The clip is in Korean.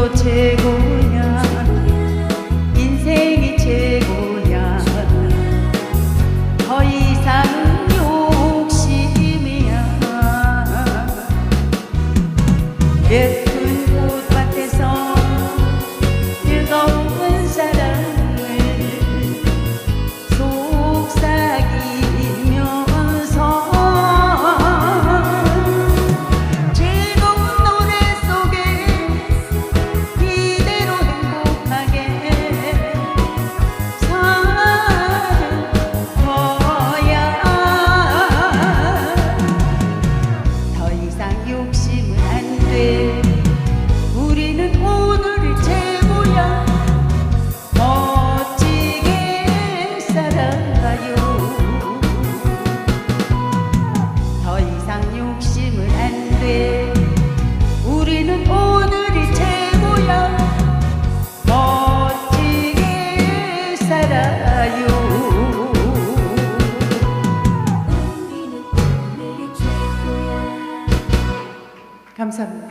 또 최고야. 인생이 최고야. 더 이상은 욕심이야. 예쁜 꽃밭에서 욕심을 안돼. 우리는 오늘이 최고야. 멋지게 살아요. 감사합니다.